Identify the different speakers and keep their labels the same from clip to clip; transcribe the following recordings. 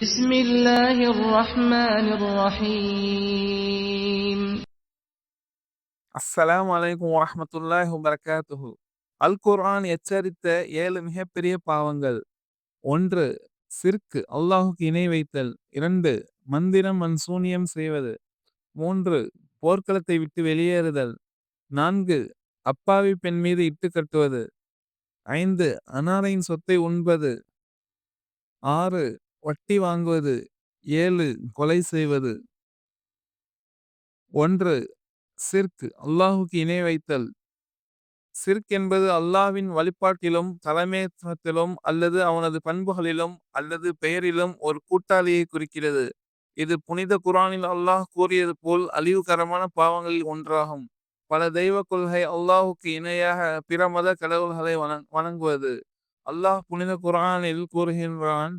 Speaker 1: بسم الله الرحمن الرحيم
Speaker 2: அஸ்ஸலாமு அலைக்கும் வரஹ்மத்துல்லாஹி வபரகாத்துஹு அல் குர்ஆன் எச்சரித்த ஏழு மிகப்பெரிய பாவங்கள் ஒன்று சிர்க் அல்லாஹுக்கு இணை வைத்தல் இரண்டு மந்திரம் மன்சூனியம் செய்வது மூன்று போர்க்களத்தை விட்டு வெளியேறுதல் நான்கு அப்பாவி பெண் மீது இட்டு கட்டுவது ஐந்து அனாதையின் சொத்தை உண்பது ஆறு வட்டி வாங்குவது ஏழு கொலை செய்வது. ஒன்று சிர்க் அல்லாஹுக்கு இணை வைத்தல். சிர்க் என்பது அல்லாவின் வழிபாட்டிலும் தலைமைத்துவத்திலும் அல்லது அவனது பண்புகளிலும் அல்லது பெயரிலும் ஒரு கூட்டாளியை குறிக்கிறது. இது புனித குரானில் அல்லாஹ் கூறியது போல் அழிவுகரமான பாவங்களில் ஒன்றாகும். பல தெய்வ கொள்கை அல்லாஹுக்கு இணையாக பிற மத கடவுள்களை வணங்- வணங்குவது. அல்லாஹ் புனித குரானில் கூறுகின்றான்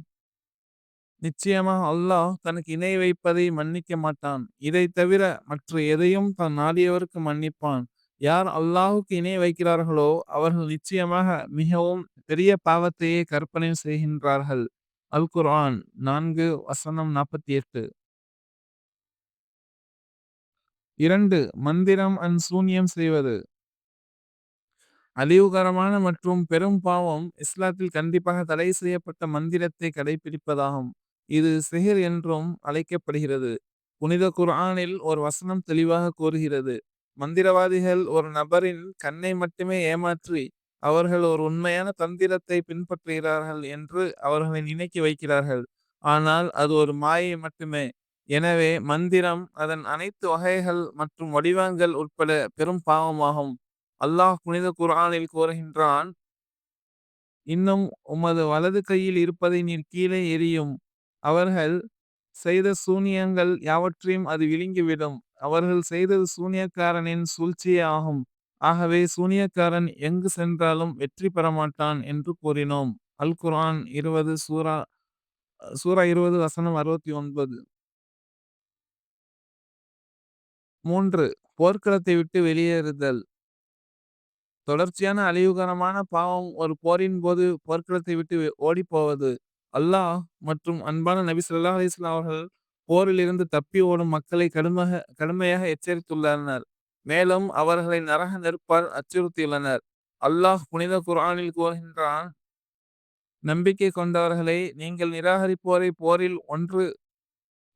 Speaker 2: நிச்சயமாக அல்லாஹ் தனக்கு இணை வைப்பதை மன்னிக்க மாட்டான். இதை தவிர மற்ற எதையும் தான் நாடியவருக்கு மன்னிப்பான். யார் அல்லாஹுக்கு இணை வைக்கிறார்களோ அவர்கள் நிச்சயமாக மிகவும் பெரிய பாவத்தையே கற்பனை செய்கின்றார்கள். அல் குர்ஆன் நான்கு வசனம் நாற்பத்தி எட்டு. இரண்டு மந்திரம் அன் சூன்யம் செய்வது. அழிவுகரமான மற்றும் பெரும் பாவம் இஸ்லாத்தில் கண்டிப்பாக தடை செய்யப்பட்ட மந்திரத்தை கடைபிடிப்பதாகும் இது சிஹிர் என்றும் அழைக்கப்படுகிறது. புனித குர்ஆனில் ஒரு வசனம் தெளிவாக கூறுகிறது. மந்திரவாதிகள் ஒரு நபரின் கண்ணை மட்டுமே ஏமாற்றி அவர்கள் ஒரு உண்மையான தந்திரத்தை பின்பற்றுகிறார்கள் என்று அவர்களை நினைக்க வைக்கிறார்கள். ஆனால் அது ஒரு மாயை மட்டுமே. எனவே மந்திரம் அதன் அனைத்து வகைகள் மற்றும் வடிவங்கள் உட்பட பெரும் பாவமாகும். அல்லாஹ் புனித குர்ஆனில் கூறுகின்றான் இன்னும் உமது வலது கையில் இருப்பதை நீர் கீழே எரியும் அவர்கள் செய்த சூனியங்கள் யாவற்றையும் அது விழுங்கிவிடும். அவர்கள் செய்தது சூனியக்காரனின் சூழ்ச்சியே ஆகும். ஆகவே சூனியக்காரன் எங்கு சென்றாலும் வெற்றி பெற மாட்டான் என்று கூறினோம். அல் குரான் இருபது சூரா சூரா இருபது வசனம் அறுபத்தி ஒன்பது மூன்று போர்க்களத்தை விட்டு வெளியேறுதல். தொடர்ச்சியான அழிவுகரமான பாவம் ஒரு போரின் போது போர்க்களத்தை விட்டு ஓடிப்போவது. அல்லாஹ் மற்றும் அன்பான நபி ஸல்லல்லாஹு அலைஹி அவர்கள் போரில் இருந்து தப்பி ஓடும் மக்களை கடுமையாக கடுமையாக எச்சரித்துள்ளனர். மேலும் அவர்களை நரக நெருப்பால் அச்சுறுத்தியுள்ளனர். அல்லாஹ் புனித குர்ஆனில் கூறுகின்றான் நம்பிக்கை கொண்டவர்களை நீங்கள் நிராகரிப்போரை போரில் ஒன்று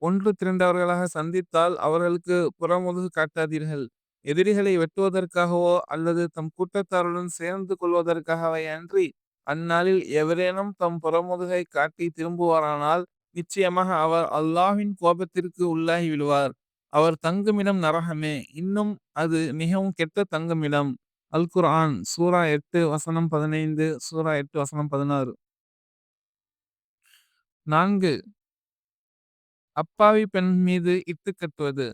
Speaker 2: ஒன்று திரண்டவர்களாக சந்தித்தால் அவர்களுக்கு புறமுதுகு காட்டாதீர்கள். எதிரிகளை வெட்டுவதற்காகவோ அல்லது தம் கூட்டத்தாருடன் சேர்ந்து கொள்வதற்காகவே அன்றி அந்நாளில் எவரேனும் தம் புறமுதுகை காட்டி திரும்புவாரானால் நிச்சயமாக அவர் அல்லாஹ்வின் கோபத்திற்கு உள்ளாகி விடுவார். அவர் தங்குமிடம் நரகமே. இன்னும் அது மிகவும் கெட்ட தங்குமிடம். அல் குர்ஆன் சூரா எட்டு வசனம் பதினைந்து சூரா எட்டு வசனம் பதினாறு. நான்கு. அப்பாவி பெண் மீது இட்டு கட்டுவது.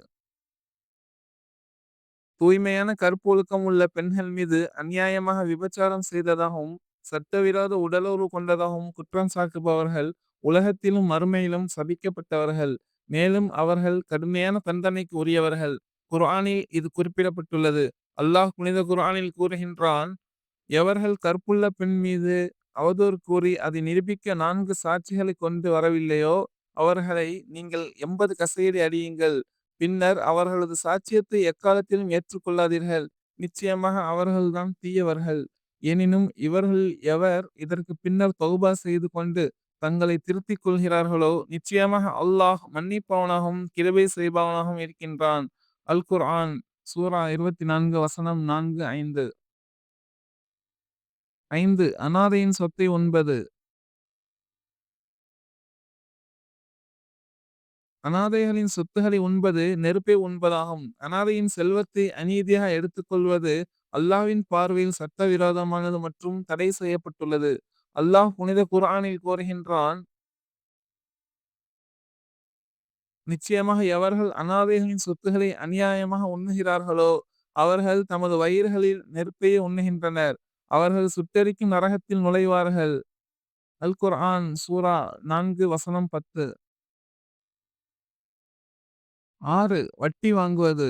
Speaker 2: தூய்மையான கற்பொழுக்கம் உள்ள பெண்கள் மீது அநியாயமாக விபச்சாரம் செய்ததாகவும் சட்டவிரோத உடலுறவு கொண்டதாகவும் குற்றம் சாட்டுபவர்கள் உலகத்திலும் மறுமையிலும் சபிக்கப்பட்டவர்கள். மேலும் அவர்கள் கடுமையான தண்டனைக்கு உரியவர்கள் குர்ஆனில் இது குறிப்பிடப்பட்டுள்ளது. அல்லாஹ் புனித குர்ஆனில் கூறுகின்றான் எவர்கள் கற்புள்ள பெண் மீது அவதூறு கூறி அதை நிரூபிக்க நான்கு சாட்சிகளை கொண்டு வரவில்லையோ அவர்களை நீங்கள் எண்பது கசையடி அடியுங்கள். பின்னர் அவர்களது சாட்சியத்தை எக்காலத்திலும் ஏற்றுக்கொள்ளாதீர்கள். நிச்சயமாக அவர்கள்தான் தீயவர்கள். எனினும் இவர்கள் எவர் இதற்கு பின்னர் தொகுபா செய்து கொண்டு தங்களை திருத்திக் கொள்கிறார்களோ நிச்சயமாக அல்லாஹ் மன்னிப்பவனாகவும் கிருபை செய்பவனாகவும் இருக்கின்றான். அல் குர்ஆன் சூரா இருபத்தி நான்கு வசனம் நான்கு ஐந்து. ஐந்து அனாதையின் சொத்தை ஒன்பது. அனாதைகளின் சொத்துக்களை உண்பது நெருப்பை உண்பதாகும் அனாதையின் செல்வத்தை அநீதியாக எடுத்துக்கொள்வது அல்லாஹ்வின் பார்வையில் சட்டவிரோதமானது மற்றும் தடை செய்யப்பட்டுள்ளது. அல்லாஹ் புனித குர்ஆனில் கூறுகின்றான் நிச்சயமாக எவர்கள் அனாதைகளின் சொத்துக்களை அநியாயமாக உண்ணுகிறார்களோ அவர்கள் தமது வயிறுகளில் நெருப்பையே உண்ணுகின்றனர். அவர்கள் சுட்டெரிக்கும் நரகத்தில் நுழைவார்கள். அல் குர்ஆன் சூரா நான்கு வசனம் பத்து. ஆறு வட்டி வாங்குவது.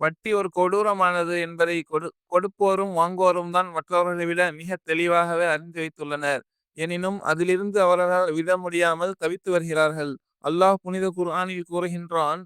Speaker 2: வட்டி ஒரு கொடூரமானது என்பதை கொடு கொடுப்போரும் வாங்குவோரும் தான் மற்றவர்களை விட மிக தெளிவாகவே அறிந்து வைத்துள்ளனர். எனினும் அதிலிருந்து அவர்களால் விட முடியாமல் தவித்து வருகிறார்கள். அல்லாஹ் புனித குர்ஆனில் கூறுகின்றான்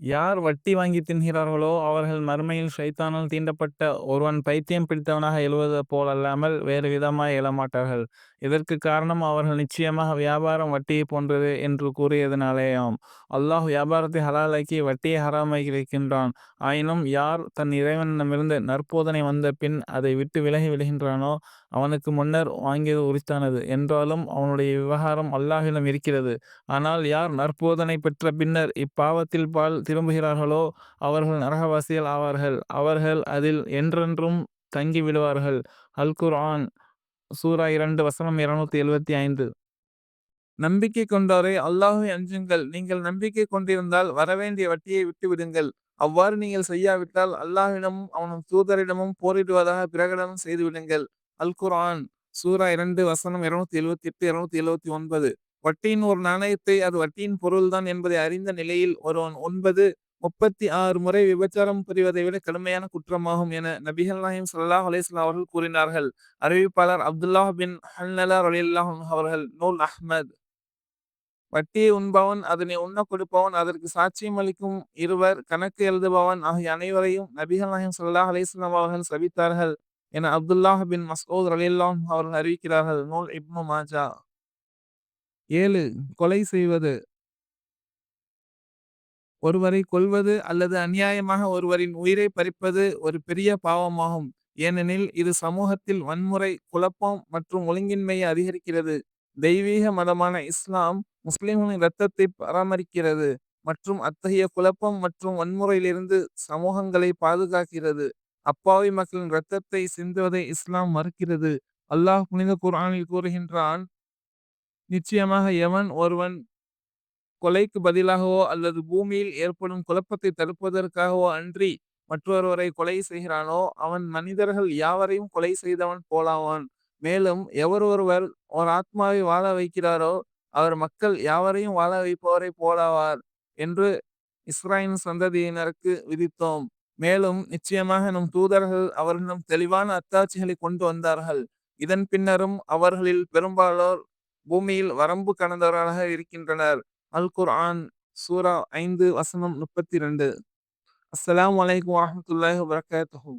Speaker 3: யார் வட்டி வாங்கி தின்கிறார்களோ அவர்கள் மறுமையில் ஷைத்தானால் தீண்டப்பட்ட ஒருவன் பைத்தியம் பிடித்தவனாக எழுவது போலல்லாமல் வேறு விதமாய் எழமாட்டார்கள். இதற்கு காரணம் அவர்கள் நிச்சயமாக வியாபாரம் வட்டியை போன்றது என்று கூறியதனாலேயாம். அல்லாஹ் வியாபாரத்தை ஹலாலாக்கி வட்டியை ஹராமாக்கி இருக்கின்றான் ஆயினும் யார் தன் இறைவனிடமிருந்து நற்போதனை வந்த பின் அதை விட்டு விலகி விடுகின்றானோ அவனுக்கு முன்னர் வாங்கியது உரித்தானது. என்றாலும் அவனுடைய விவகாரம் அல்லாஹிடம் இருக்கிறது. ஆனால் யார் நற்போதனை பெற்ற பின்னர் இப்பாவத்தில் பால் திரும்புகிறார்களோ அவர்கள் நரகவாசிகள் ஆவார்கள். அவர்கள் அதில் என்றென்றும் தங்கி விடுவார்கள். அல்குர் ஆன் சூரா இரண்டு வசனம் இருநூத்தி எழுபத்தி ஐந்து.
Speaker 2: நம்பிக்கை கொண்டாரே அல்லாஹை அஞ்சுங்கள். நீங்கள் நம்பிக்கை கொண்டிருந்தால் வரவேண்டிய வட்டியை விட்டுவிடுங்கள். அவ்வாறு நீங்கள் செய்யாவிட்டால் அல்லாஹ்விடமும் அவனும் தூதரிடமும் போரிடுவதாக பிரகடனம் செய்துவிடுங்கள். அல் குர்ஆன் சூரா இரண்டு வசனம் இருநூத்தி எழுபத்தி எட்டு இருநூத்தி எழுவத்தி ஒன்பது. வட்டியின் ஒரு நாணயத்தை அது வட்டியின் பொருள்தான் என்பதை அறிந்த நிலையில் ஒருவன் ஒன்பது முப்பத்தி ஆறு முறை விபச்சாரம் புரிவதை விட கடுமையான குற்றமாகும் என நபிகள் நாயம் சல்லாஹ் அலைஹி அவர்கள் கூறினார்கள். அறிவிப்பாளர் அப்துல்லாஹ் பின் ஹன்னலா அவர்கள் நூல் அஹ்மத். வட்டியை உண்பவன் அதனை உண்ண கொடுப்பவன் அதற்கு சாட்சியம் அளிக்கும் இருவர் கணக்கு எழுதுபவன் ஆகிய அனைவரையும் நபிகள் நாயம் சல்லாஹ் அலைஹி அவர்கள் சபித்தார்கள் என அப்துல்லாஹ் பின் மஸ்ஊத் ரலியல்லாஹு அவர்கள் அறிவிக்கிறார்கள். நூல் இப்னு மாஜா. ஏழு கொலை செய்வது. ஒருவரை கொல்வது அல்லது அநியாயமாக ஒருவரின் உயிரை பறிப்பது ஒரு பெரிய பாவமாகும். ஏனெனில் இது சமூகத்தில் வன்முறை குழப்பம் மற்றும் ஒழுங்கின்மையை அதிகரிக்கிறது. தெய்வீக மதமான இஸ்லாம் முஸ்லிம்களின் இரத்தத்தை பராமரிக்கிறது மற்றும் அத்தகைய குழப்பம் மற்றும் வன்முறையிலிருந்து சமூகங்களை பாதுகாக்கிறது. அப்பாவி மக்களின் இரத்தத்தை சிந்துவதை இஸ்லாம் மறுக்கிறது. அல்லாஹ் புனித குரானில் கூறுகின்றான் நிச்சயமாக எவன் ஒருவன் கொலைக்கு பதிலாகவோ அல்லது பூமியில் ஏற்படும் குழப்பத்தை தடுப்பதற்காகவோ அன்றி மற்றொருவரை கொலை செய்கிறானோ அவன் மனிதர்கள் யாவரையும் கொலை செய்தவன் போலாவான். மேலும் எவர் ஒருவர் ஒரு ஆத்மாவை வாழ வைக்கிறாரோ அவர் மக்கள் யாவரையும் வாழ வைப்பவரை போலாவார் என்று இஸ்ராயின் சந்ததியினருக்கு விதித்தோம். மேலும் நிச்சயமாக நம் தூதர்கள் அவர்களிடம் தெளிவான அத்தாட்சிகளை கொண்டு வந்தார்கள். இதன் பின்னரும் அவர்களில் பெரும்பாலோர் பூமியில் வரம்பு கடந்தவர்களாக இருக்கின்றனர். அல் குர்ஆன் சூரா ஐந்து வசனம் முப்பத்தி ரெண்டு. அஸ்லாம் வலைக்கம் வரஹ்மத்துல்லாஹி வபரகாத்துஹு.